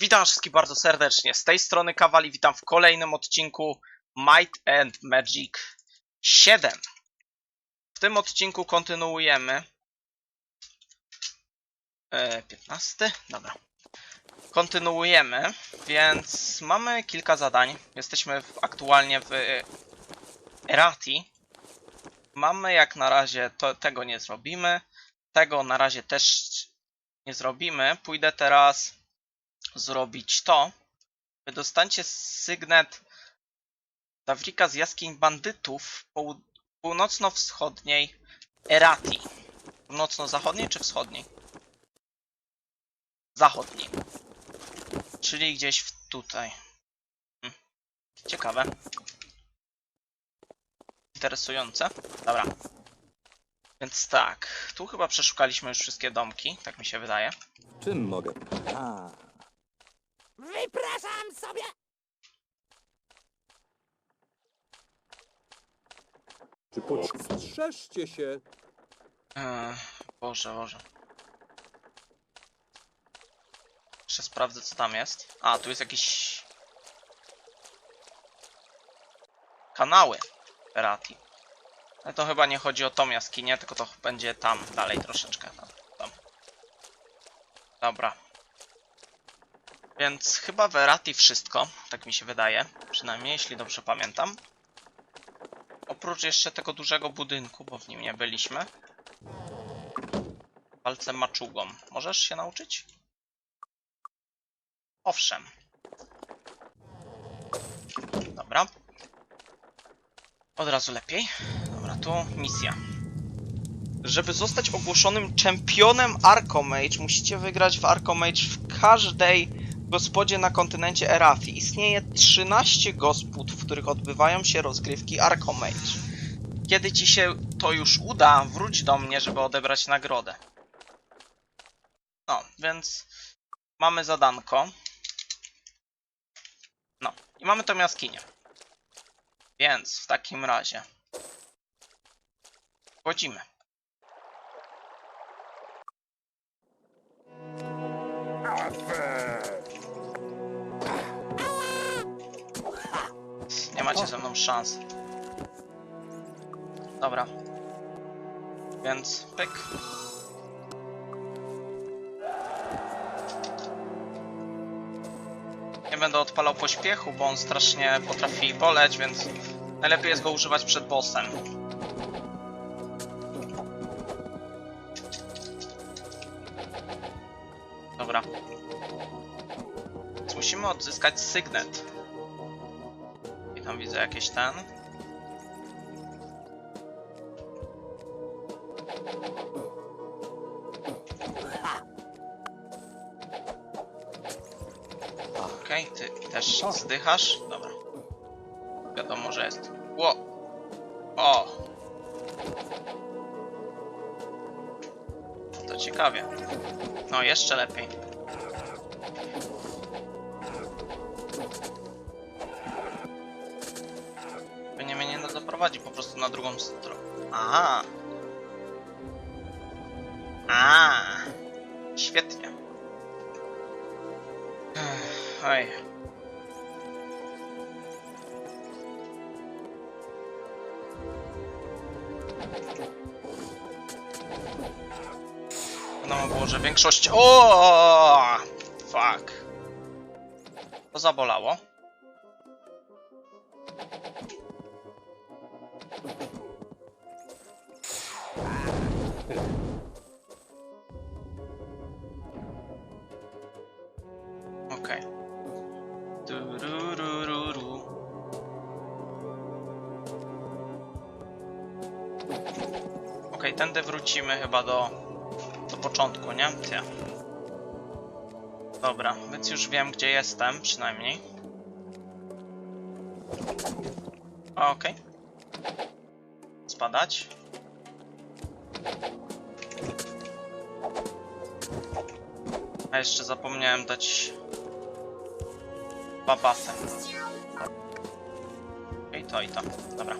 Witam wszystkich bardzo serdecznie. Z tej strony Kawali witam w kolejnym odcinku Might and Magic 7. W tym odcinku kontynuujemy. E, 15? Dobra. Kontynuujemy, więc mamy kilka zadań. Jesteśmy aktualnie w Erati. Mamy jak na razie, to, tego nie zrobimy. Tego na razie też nie zrobimy. Pójdę teraz zrobić to. Dostańcie sygnet Dawrika z jaskiń bandytów poł- północno-wschodniej Erati. Północno-zachodniej czy wschodniej? Zachodniej. Czyli gdzieś w tutaj. Hm. Ciekawe. Interesujące. Dobra. Więc tak, tu chyba przeszukaliśmy już wszystkie domki, tak mi się wydaje. Czym mogę? A, Wypraszam sobie! czy potrz... Strzeżcie się! Eee, Boże, Boże. Jeszcze sprawdzę, co tam jest. A, tu jest jakiś... Kanały Ferrati. Ale to chyba nie chodzi o tą jaskinię, tylko to będzie tam, dalej troszeczkę. Tam, tam. Dobra. Więc chyba w Erati wszystko, tak mi się wydaje. Przynajmniej, jeśli dobrze pamiętam. Oprócz jeszcze tego dużego budynku, bo w nim nie byliśmy. Palcem maczugą. Możesz się nauczyć? Owszem. Dobra. Od razu lepiej. Dobra, tu misja. Żeby zostać ogłoszonym czempionem Arcomage, musicie wygrać w Arcomage w każdej gospodzie na kontynencie Erathi. Istnieje 13 gospod, w których odbywają się rozgrywki Arcomage. Kiedy ci się to już uda, wróć do mnie, żeby odebrać nagrodę. No, więc mamy zadanko. No, i mamy tą jaskinię. Więc w takim razie wchodzimy. Macie ze mną szans. Dobra. Więc pyk. Nie będę odpalał pośpiechu, bo on strasznie potrafi boleć, więc najlepiej jest go używać przed bossem. Dobra. Więc musimy odzyskać sygnet. Widzę ten. Okej, ty też zdychasz? Dobra. Wiadomo, że jest. Ło! O! To ciekawie. No, jeszcze lepiej. Nie zaprowadzi po prostu na drugą stronę. Aha! A, Świetnie. Oj. No było, że większość... O! Fuck. To zabolało. Okej. Tururururu. Okej, tędy wrócimy chyba do, do początku, nie? Dobra, więc już wiem gdzie jestem, przynajmniej. Okej. Spadać. A jeszcze zapomniałem dać babasę. I to, i to. Dobra.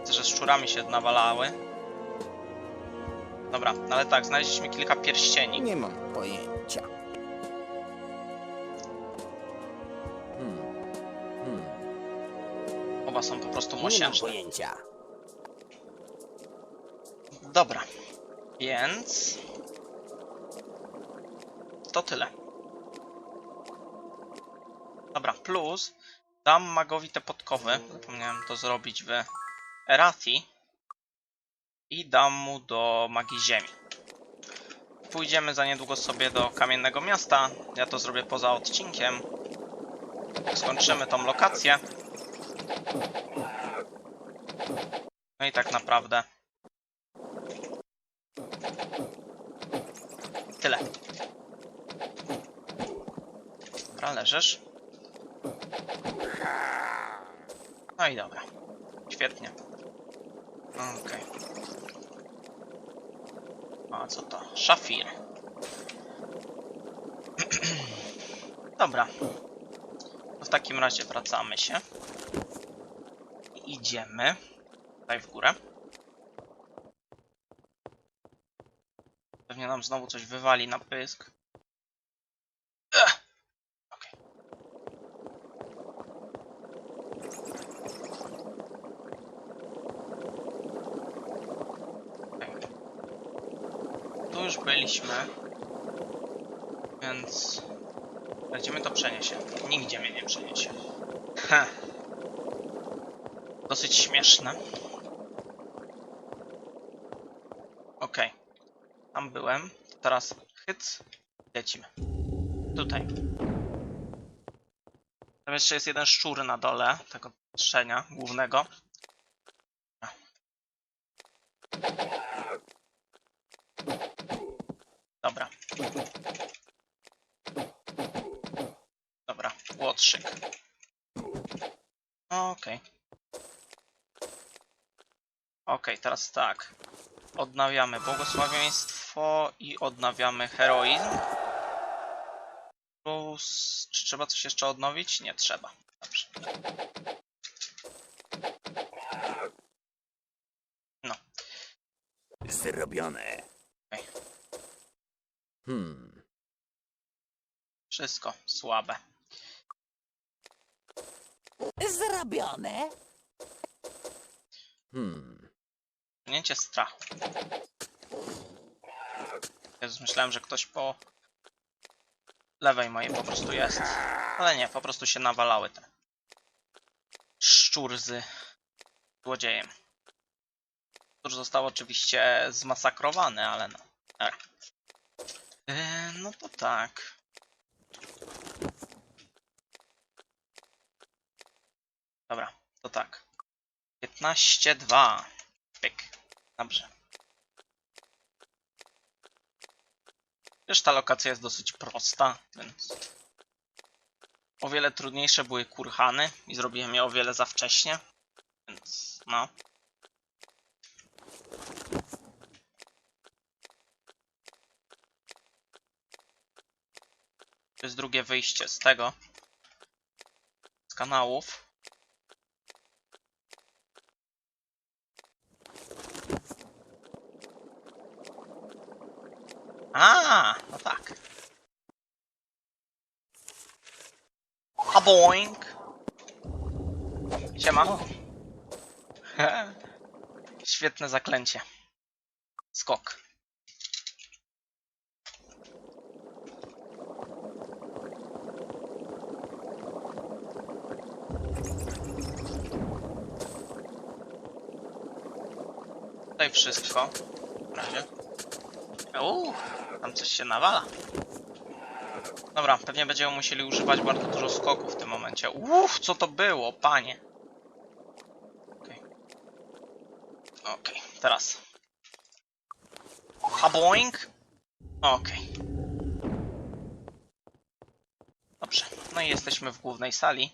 Widzę, że z szczurami się nawalały. Dobra, no ale tak, znaleźliśmy kilka pierścieni. Nie mam pojęcia. Hmm. Hmm. Oba są po prostu mosiężne. Nie mam pojęcia. Dobra, więc to tyle. Dobra, plus dam magowi te podkowy. Zapomniałem to zrobić w Erathi. I dam mu do magii ziemi. Pójdziemy za niedługo sobie do kamiennego miasta. Ja to zrobię poza odcinkiem. Skończymy tą lokację. No i tak naprawdę Tyle. Dobra, leżysz. No i dobra. Świetnie. Okej. A co to? Szafir. dobra. To w takim razie wracamy się. I idziemy tutaj w górę. Pewnie nam znowu coś wywali na pysk. Byliśmy. Więc... Gdzie mnie to przeniesie? Nigdzie mnie nie przeniesie. Heh. Dosyć śmieszne. Okej. Tam byłem. Teraz hyc. Lecimy. Tutaj. Tam jeszcze jest jeden szczur na dole tego patrzenia głównego. Dobra. Dobra, łotrzyk. Okej. Okej, teraz tak. Odnawiamy błogosławieństwo i odnawiamy heroizm. Plus, czy trzeba coś jeszcze odnowić? Nie trzeba. Dobrze. No, Zrobione. Okej. Hmm. wszystko słabe. Zrobione. Hmm. Pchnięcie strachu. Jezus, myślałem, że ktoś po lewej mojej po prostu jest. Ale nie, po prostu się nawalały te szczur z złodziejem. Szczur został oczywiście zmasakrowany, ale no. Dobra. Yy, no to tak. Dobra, to tak. 15-2. Pyk. Dobrze. Też ta lokacja jest dosyć prosta, więc... O wiele trudniejsze były kurhany i zrobiłem je o wiele za wcześnie, więc no. To jest drugie wyjście z tego. Z kanałów. A, no tak. A boing. Siema. Świetne zaklęcie. Skok. Tutaj wszystko. W razie. Uuu, tam coś się nawala. Dobra, pewnie będziemy musieli używać bardzo dużo skoków w tym momencie. Uff, co to było, panie. Okej. Okej, teraz. Haboing. Okej. Dobrze, no i jesteśmy w głównej sali.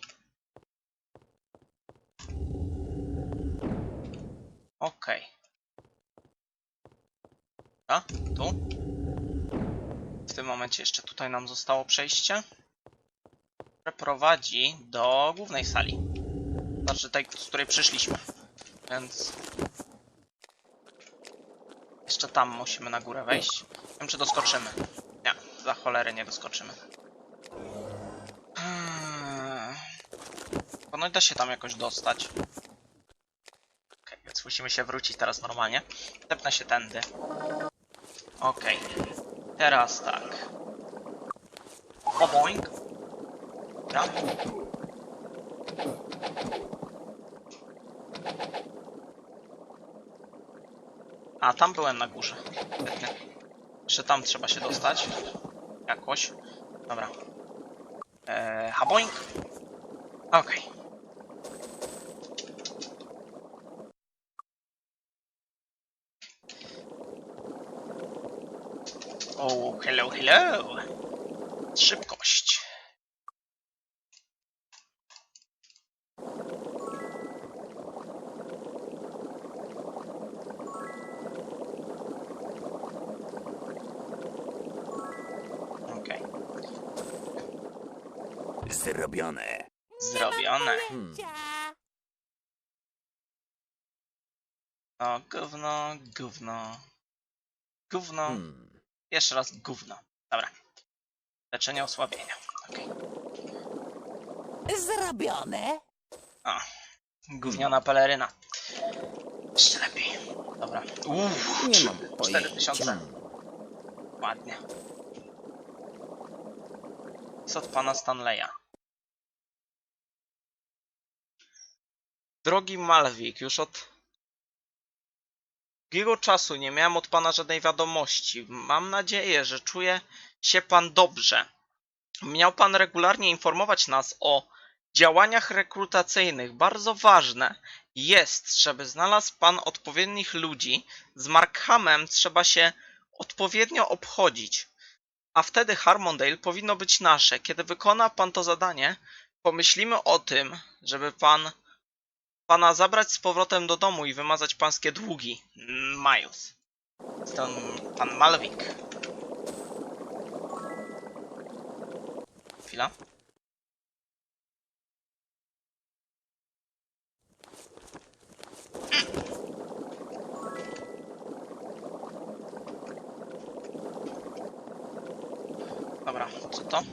Okej. Tu. W tym momencie jeszcze tutaj nam zostało przejście, które prowadzi do głównej sali. Znaczy tej, z której przyszliśmy. Więc... Jeszcze tam musimy na górę wejść. Nie wiem, czy doskoczymy. Nie, za cholerę nie doskoczymy. Hmm. Ponoć da się tam jakoś dostać. musimy się wrócić teraz normalnie. Tepnę się tędy. Okej. Teraz tak. Oboing. Dobra. A, tam byłem na górze. Świetnie. Jeszcze tam trzeba się dostać. Jakoś. Dobra. Eee, haboing. Okej. O, hello, hello. Szybkość. Okej, Zrobione. zrobione. Hmm. O, gówno, gówno. Gówno. Hmm. Jeszcze raz gówno. Dobra. Leczenie osłabienia. Okej. Zrobione. O. Gówniana peleryna. Jeszcze lepiej. Dobra. Uff, Nie mam 4000. pojęcia. Ładnie. Co od pana Stanleya? Drogi Malwik, już od długiego czasu nie miałem od pana żadnej wiadomości. Mam nadzieję, że czuje się pan dobrze. Miał pan regularnie informować nas o działaniach rekrutacyjnych. Bardzo ważne jest, żeby znalazł pan odpowiednich ludzi. Z Markhamem trzeba się odpowiednio obchodzić. A wtedy Harmondale powinno być nasze. Kiedy wykona pan to zadanie, pomyślimy o tym, żeby pan pana zabrać z powrotem do domu i wymazać pańskie długi. Miles. Stąd pan Malwik. Chwila. Dobra, co to?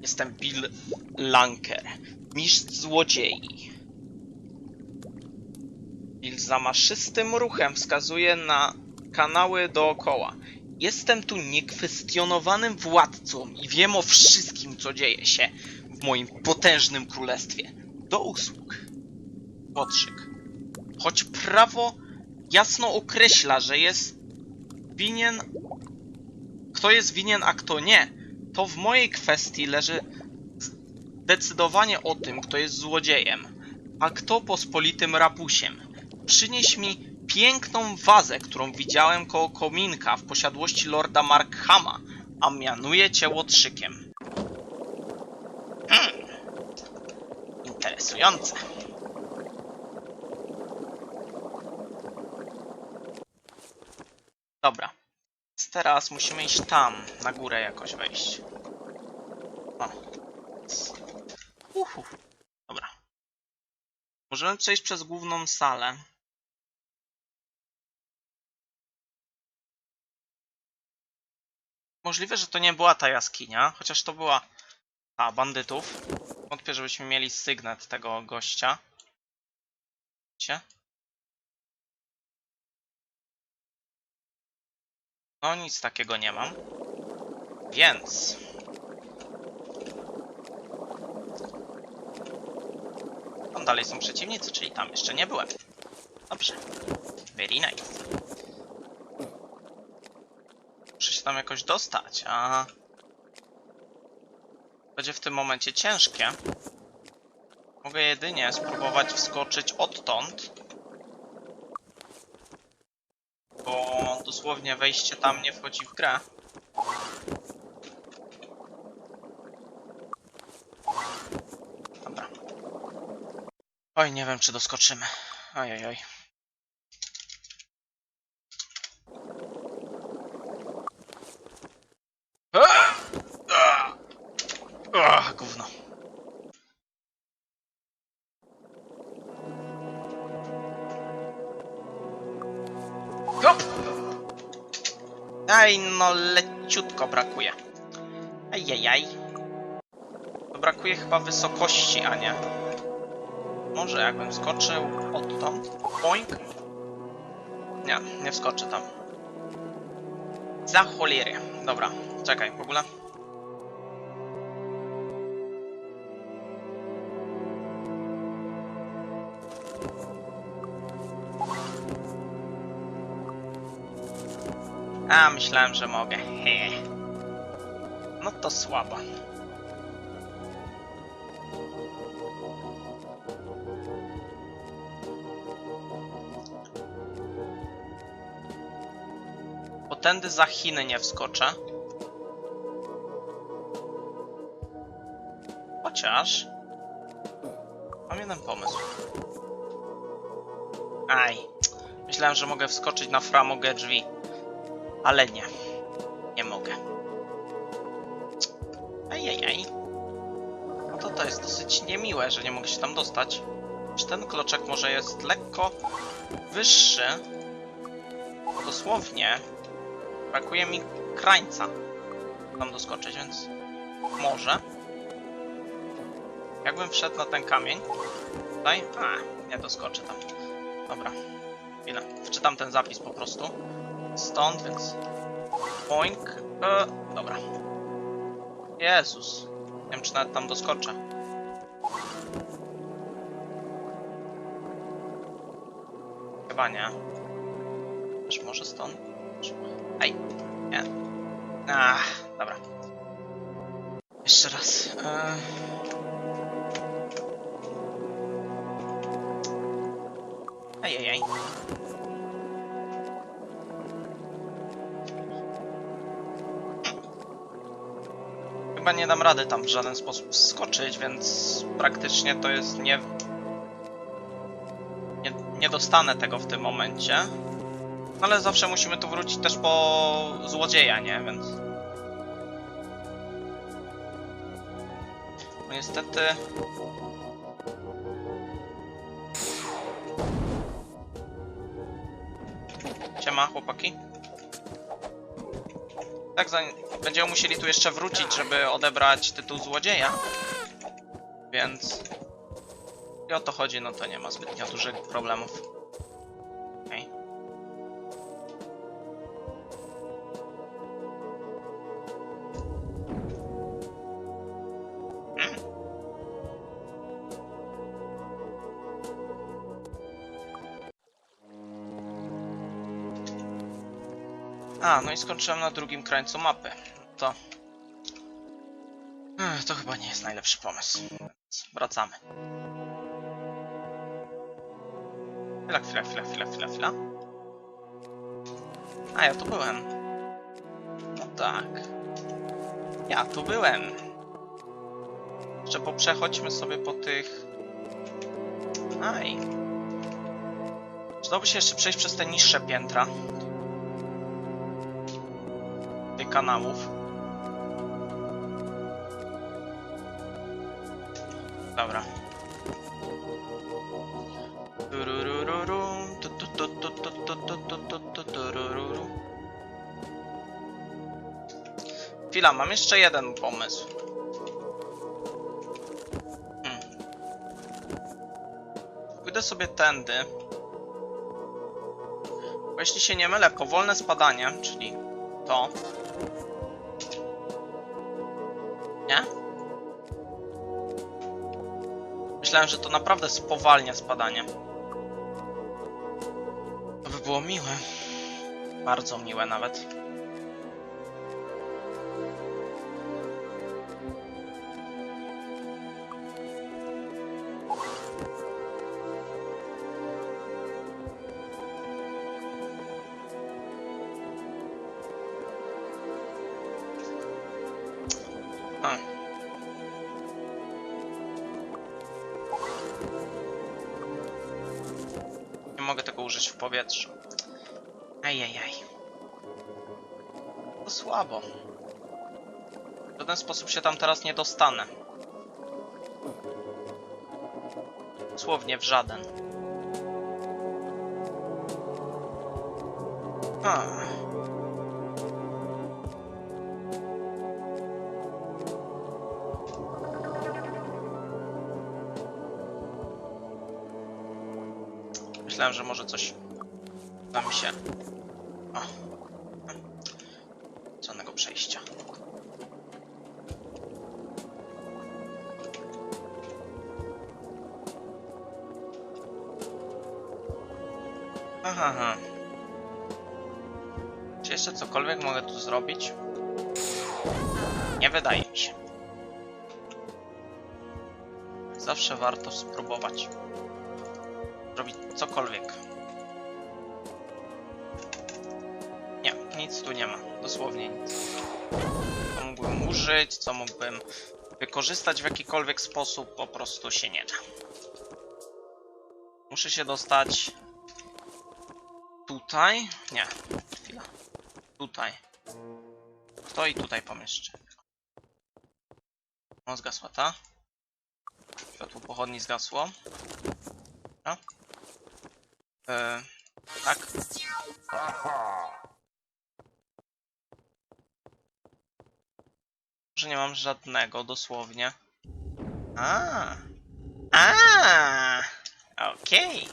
Jestem Bill Lanker, mistrz złodziei. Bill zamaszystym ruchem wskazuje na kanały dookoła. Jestem tu niekwestionowanym władcą i wiem o wszystkim, co dzieje się w moim potężnym królestwie. Do usług. Podszyk. Choć prawo jasno określa, że jest winien kto jest winien, a kto nie, to w mojej kwestii leży decydowanie o tym, kto jest złodziejem, a kto pospolitym rabusiem. Przynieś mi piękną wazę, którą widziałem koło kominka w posiadłości lorda Markhama, a mianuję cię łotrzykiem. Hmm. Interesujące. Dobra. Teraz musimy iść tam, na górę jakoś wejść. O. Uhu. Dobra. Możemy przejść przez główną salę. Możliwe, że to nie była ta jaskinia, chociaż to była ta bandytów. Wątpię, żebyśmy mieli sygnet tego gościa. Wiecie? No nic takiego nie mam. Więc... Dalej są przeciwnicy, czyli tam jeszcze nie byłem. Dobrze. Very nice. Muszę się tam jakoś dostać, a... Będzie w tym momencie ciężkie. Mogę jedynie spróbować wskoczyć odtąd. bo dosłownie wejście tam nie wchodzi w grę. Oj, nie wiem czy doskoczymy. Oj, oj! Ah, gówno. Hop! Ej, no leciutko brakuje. Ajajaj. To brakuje chyba wysokości, a nie. Może jakbym skoczył odtąd. Boink. Nie, nie wskoczę tam. Za cholerę. Dobra, czekaj, w ogóle. A, myślałem, że mogę. He. No to słabo. Tędy za Chiny nie wskoczę. Chociaż... Mam jeden pomysł. Aj. Myślałem, że mogę wskoczyć na framogę drzwi. Ale nie. Nie mogę. Ajajaj. No to to jest dosyć niemiłe, że nie mogę się tam dostać. Czy ten kloczek może jest lekko wyższy? Dosłownie. Brakuje mi krańca. Tam doskoczyć, więc może. Jakbym wszedł na ten kamień. Tutaj? A, nie doskoczę tam. Dobra. Chwilę. Wczytam ten zapis po prostu. Stąd, więc... Boink. E, dobra. Jezus. Nie wiem, czy nawet tam doskoczę. Chyba nie. Czy może stąd? Ej. Nie. Ach, dobra. Jeszcze raz. Ej, ej, ej. Chyba nie dam rady tam w żaden sposób skoczyć, więc praktycznie to jest nie... Nie, nie dostanę tego w tym momencie. Ale zawsze musimy tu wrócić też po złodzieja, nie? Więc... No niestety... Siema, chłopaki. Tak, będziemy musieli tu jeszcze wrócić, żeby odebrać tytuł złodzieja. Więc... I o to chodzi, no to nie ma zbytnio dużych problemów. A, no i skończyłem na drugim krańcu mapy. To... Ech, To chyba nie jest najlepszy pomysł. Więc wracamy. Chwila, chwila, chwila, chwila, chwila, chwila. A, ja tu byłem. No tak. Ja tu byłem. Jeszcze poprzechodźmy sobie po tych... Aj. Przydałoby się jeszcze przejść przez te niższe piętra. Tu, turururu. Chwila, mam jeszcze jeden pomysł. Hmm. Pójdę sobie tędy. Bo jeśli się nie mylę, powolne spadanie, czyli to. Myślałem, że to naprawdę spowalnia spadanie. To by było miłe. Bardzo miłe nawet. Użyć w powietrzu. Ajajaj. To słabo. W żaden sposób się tam teraz nie dostanę. Dosłownie w żaden. A. Myślałem, że może coś nam się... O. Żadnego przejścia. Aha, aha. Czy jeszcze cokolwiek mogę tu zrobić? Nie wydaje mi się. Zawsze warto spróbować. Cokolwiek. Nie, nic tu nie ma. Dosłownie nic. Co mógłbym użyć, co mógłbym wykorzystać w jakikolwiek sposób, po prostu się nie da. Muszę się dostać tutaj. Nie, chwila. Tutaj. To i tutaj pomieszczę. O, zgasła ta. Światło pochodni zgasło. No. E, tak. Że nie mam żadnego, dosłownie. A. A. Okej.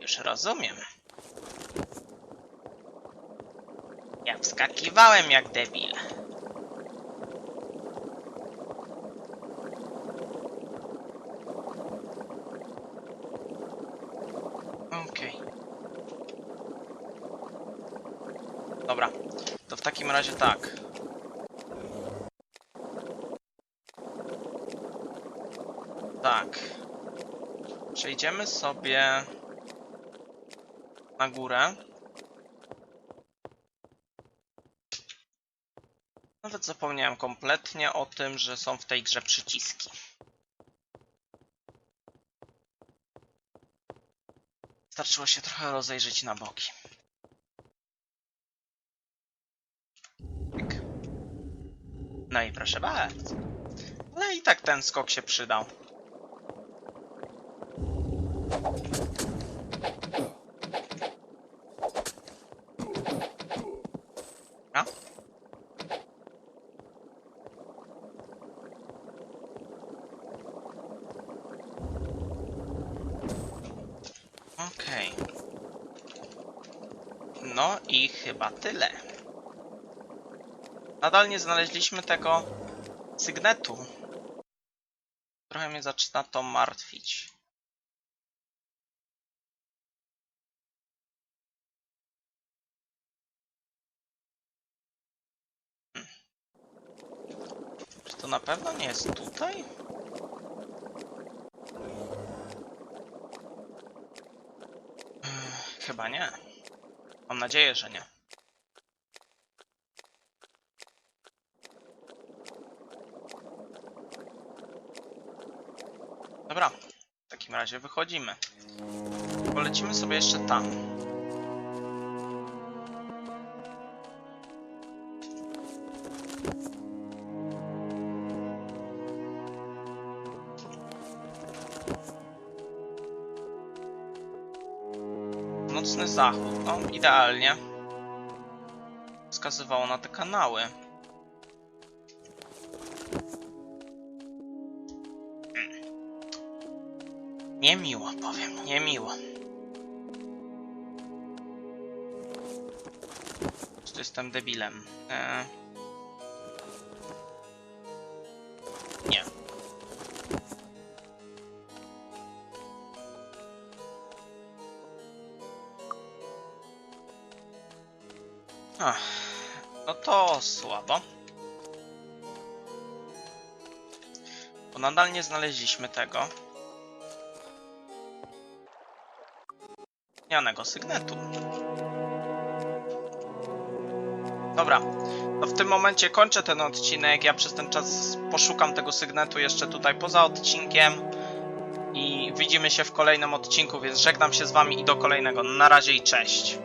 Już rozumiem. Ja wskakiwałem jak debil. Okej. Dobra, to w takim razie tak. Tak. Przejdziemy sobie na górę. Nawet zapomniałem kompletnie o tym, że są w tej grze przyciski. Starczyło się trochę rozejrzeć na boki. Pyk. No i proszę bardzo. Ale i tak ten skok się przydał. A? Okej. No i chyba tyle. Nadal nie znaleźliśmy tego sygnetu. Trochę mnie zaczyna to martwić. Hmm. Czy to na pewno nie jest tutaj? Ech, Chyba nie. Mam nadzieję, że nie. Dobra, w takim razie wychodzimy. Polecimy sobie jeszcze tam. Zachód, no idealnie. Wskazywało na te kanały. Niemiło powiem, niemiło. Prostu jestem debilem. E... słabo. Bo nadal nie znaleźliśmy tego. Janego sygnetu. Dobra, to w tym momencie kończę ten odcinek. Ja przez ten czas poszukam tego sygnetu jeszcze tutaj poza odcinkiem. I widzimy się w kolejnym odcinku, więc żegnam się z wami i do kolejnego. Na razie i cześć.